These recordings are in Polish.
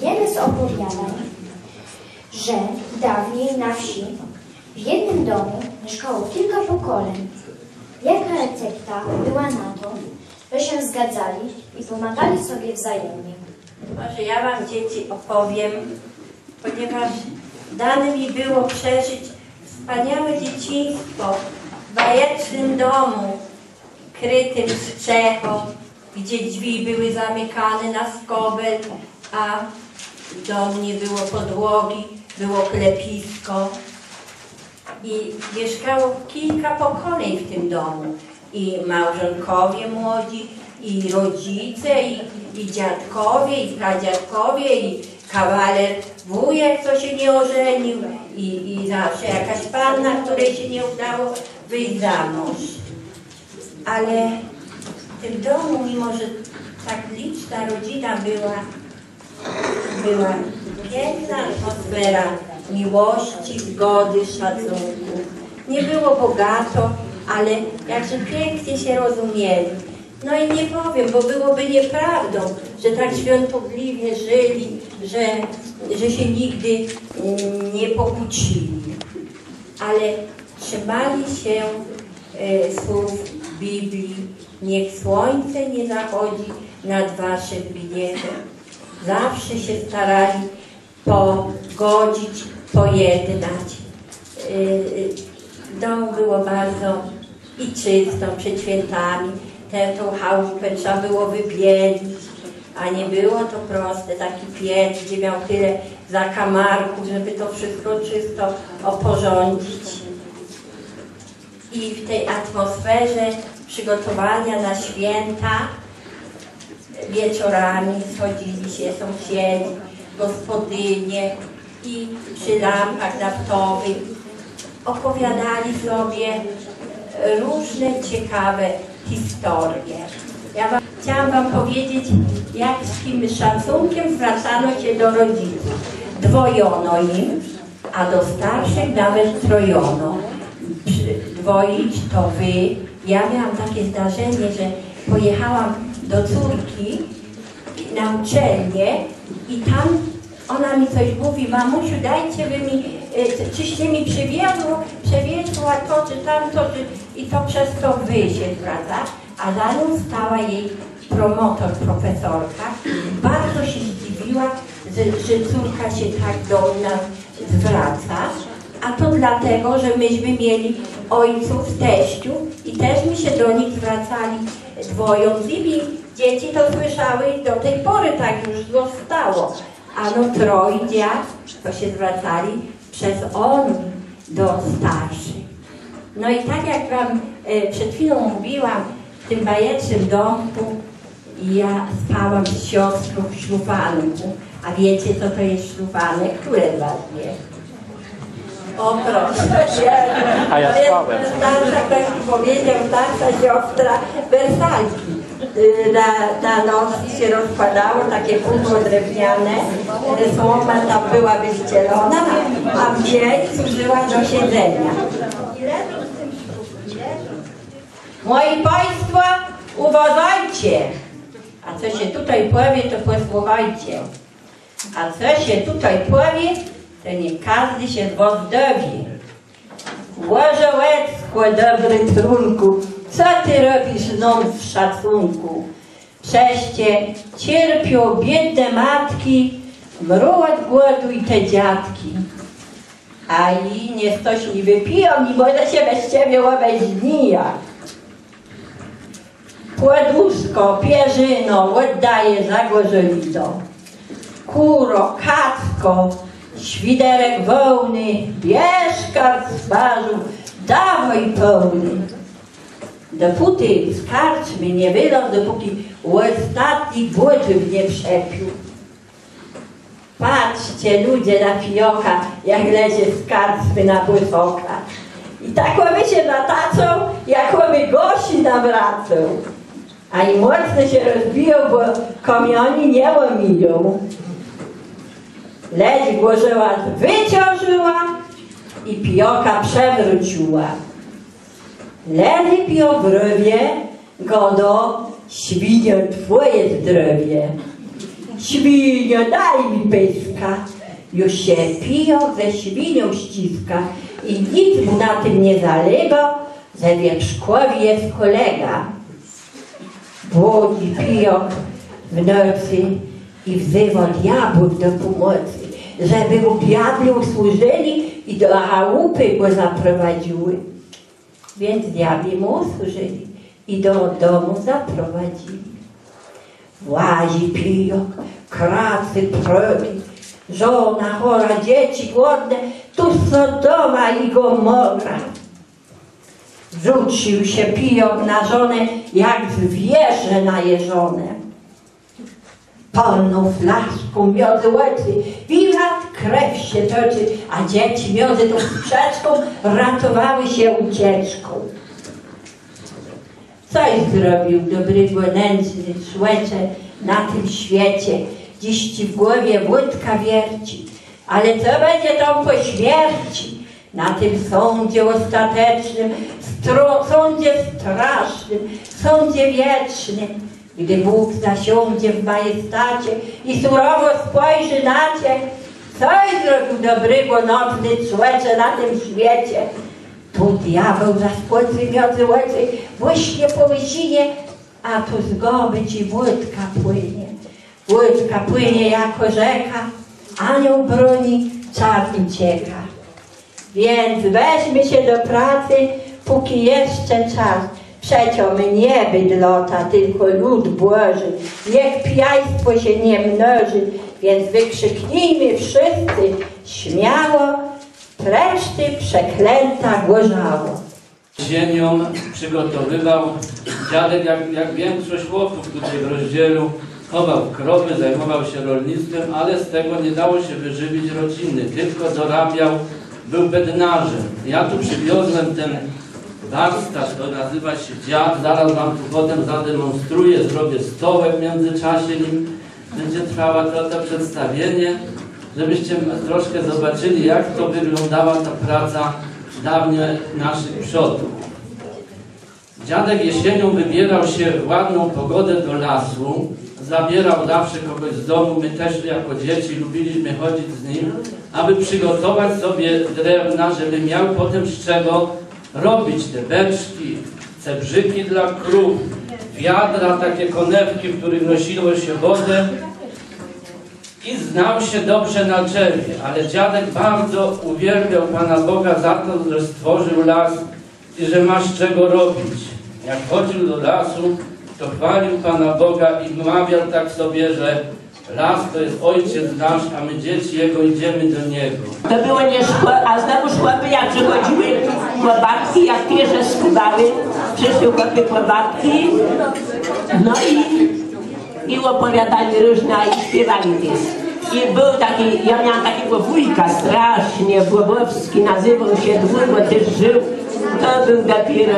Wiele z opowiadań, że dawniej na wsi w jednym domu mieszkało kilka pokoleń. Jaka recepta była na to, by się zgadzali i pomagali sobie wzajemnie? Może ja wam dzieci opowiem, ponieważ dane mi było przeżyć wspaniałe dzieciństwo w bajecznym domu, krytym strzechą, gdzie drzwi były zamykane na skobel, a w domu nie było podłogi, było klepisko. I mieszkało kilka pokoleń w tym domu. I małżonkowie młodzi, i rodzice, i, i dziadkowie, i pradziadkowie, i kawaler wujek, co się nie ożenił, i, i zawsze jakaś panna, której się nie udało wyjść za mąż. Ale w tym domu, mimo że tak liczna rodzina była, była piękna atmosfera miłości, zgody, szacunku. Nie było bogato, ale jakże pięknie się rozumieli. No i nie powiem, bo byłoby nieprawdą, że tak świątobliwie żyli, że, że się nigdy mm, nie pokłócili. Ale trzymali się e, słów Biblii. Niech słońce nie zachodzi nad waszym gniewem. Zawsze się starali pogodzić, pojednać. Yy, W domu było bardzo i czysto przed świętami. Tę tą chałupę trzeba było wybielić, a nie było to proste. Taki piec, gdzie miał tyle zakamarków, żeby to wszystko czysto oporządzić. I w tej atmosferze przygotowania na święta wieczorami schodzili się sąsiedzi, gospodynie i przy lampach naftowych opowiadali sobie różne ciekawe historie. Ja wam, chciałam Wam powiedzieć, jak z kim szacunkiem zwracano się do rodziców. Dwojono im, a do starszych nawet trojono. Dwoić to Wy. Ja miałam takie zdarzenie, że pojechałam do córki na uczelnię i tam ona mi coś mówi, mamusiu dajcie wy mi, y, czyście mi przywiozło, przewiezła to czy tamto, czy, i to przez to wy się zwraca, a za nią stała jej promotor, profesorka. Bardzo się zdziwiła, że, że córka się tak do nas zwraca, a to dlatego, że myśmy mieli ojców, teściów i też mi się do nich zwracali dwojąc i dzieci to słyszały i do tej pory tak już zostało. A no trojdzia to się zwracali przez on do starszych. No i tak jak Wam e, przed chwilą mówiłam, w tym bajecznym domku ja spałam z siostrą w szlufanku. A wiecie co to jest szlufanek? Które z Was wie? O proszę. A ja spałem. Starsza, ktoś powiedział, starsza siostra wersalki. Y, Na, na noc się rozkładało, takie pudło drewniane, y, słoma tam była wyścielona, a w dzień służyła do siedzenia. Moi Państwo, uważajcie! A co się tutaj powie, to posłuchajcie. A co się tutaj powie, to nie każdy się was dowie. Łożołecko, dobry trunku, co ty robisz nam w szacunku? Przeście cierpią biedne matki, mrą od głodu i te dziadki. A i nie stoś nie wypiją, nie może się bez ciebie łamać nijak. Kładuszko, pierzyno, oddaję za gorzowiną. Kuro, kacko, świderek wołny, bierz karcmarzu, dawaj pełny. Dopóty z karczmy nie wylał, dopóki ostatni błotów nie przepił. Patrzcie ludzie na fioka, jak lecie z karczmy na błysoka. I tak łowy się natacą, jak łowy gości nawracą. A i mocno się rozbiją, bo komioni nie łomiją. Ledź głożyła wyciążyła i pioka przewróciła. Ledy pio wrowie, godo, świnio twoje zdrowie. świnio, daj mi pyska. Już się piją ze świnią ściska i nic na tym nie zalego, że wierzchłowi jest kolega. Błodzi piją w nocy i wzywa diabłów do pomocy, żeby mu diabli usłużyli i do chałupy go zaprowadziły. Więc diabli mu usłużyli i do domu zaprowadzili. Łazi piją, kracy progi, żona chora, dzieci głodne, tu Sodoma i Gomora. Rzucił się piją na żonę, jak zwierzę najeżone. Polną flaszką miodzy łecy, wiwat krew się toczy, a dzieci miodzy tą sprzeczką ratowały się ucieczką. Coś zrobił dobrego nędzny człecze na tym świecie, dziś ci w głowie wódka wierci, ale co będzie tam po śmierci? Na tym sądzie ostatecznym, stro, sądzie strasznym, sądzie wiecznym, gdy Bóg zasiądzie w majestacie i surowo spojrzy na cię, coś zrobił dobrego nocny człecze na tym świecie. Tu diabeł za spłocy miodzy łecy błyśnie po łysinie, a tu z goby ci wódka płynie. Wódka płynie jako rzeka, anioł broni, czas ucieka. Więc weźmy się do pracy, póki jeszcze czas. Przecież my nie bydlota, tylko lud Boży. Niech pijajstwo się nie mnoży, więc wykrzyknijmy wszyscy śmiało, precz ty przeklęta gorzało. Ziemią przygotowywał dziadek, jak, jak większość chłopów tutaj w rozdzielu, chował krowy, zajmował się rolnictwem, ale z tego nie dało się wyżywić rodziny, tylko dorabiał, był bednarzem. Ja tu przywiozłem ten warsztat, to nazywa się dziad, zaraz wam tu potem zademonstruję, zrobię stołek w międzyczasie, nim będzie trwała to, to przedstawienie, żebyście troszkę zobaczyli, jak to wyglądała ta praca dawniej naszych przodków. Dziadek jesienią wybierał się w ładną pogodę do lasu, zabierał zawsze kogoś z domu, my też jako dzieci lubiliśmy chodzić z nim, aby przygotować sobie drewna, żeby miał potem z czego robić te beczki, cebrzyki dla krów, wiadra, takie konewki, w których nosiło się wodę i znał się dobrze na drzewie, ale dziadek bardzo uwielbiał Pana Boga za to, że stworzył las i że ma z czego robić. Jak chodził do lasu, to chwalił Pana Boga i mawiał tak sobie, że las to jest ojciec nasz, a my dzieci jego idziemy do niego. To było nie szkło, a znowu chłopy jak przychodziły chłopaki, jak pierze skubały, przyszły chłopy chłopaki, no i, i opowiadali różne i śpiewali. I był taki, ja miałam takiego wujka strasznie, Błobowski, nazywał się dwór, bo też żył. To był dopiero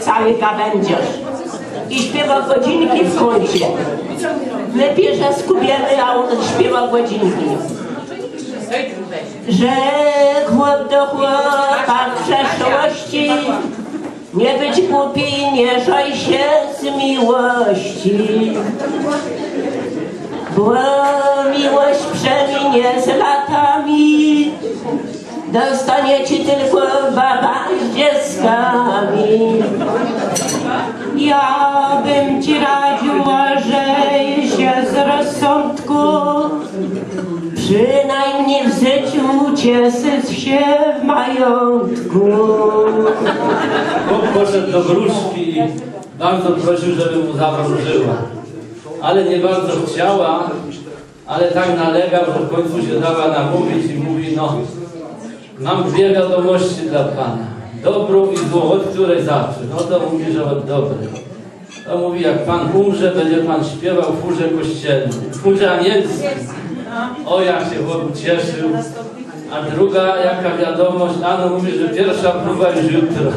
cały gawędziarz. I śpiewał godzinki w kącie. My pierze skubiemy, a on śpiewał godzinki że chłop do chłopa w przeszłości nie być głupi, nie żaj się z miłości. Bo miłość przeminie z latami, dostanie ci tylko baba z dzieckami. Ja bym ci radziła, Przynajmniej w życiu cieszyć się w majątku. Bóg poszedł do wróżki i bardzo prosił, żeby mu zawróżyła. Ale nie bardzo chciała, ale tak nalegał, że w końcu się dała namówić i mówi, no, mam dwie wiadomości dla Pana. Dobrą i złą, od której zawsze. No to mówi, że od dobrej. To mówi, jak Pan umrze, będzie Pan śpiewał w furze kościelnej. W furze anielskiej. O, jak się chłop cieszył. A druga, jaka wiadomość, Ano mówi, że pierwsza próba już jutro.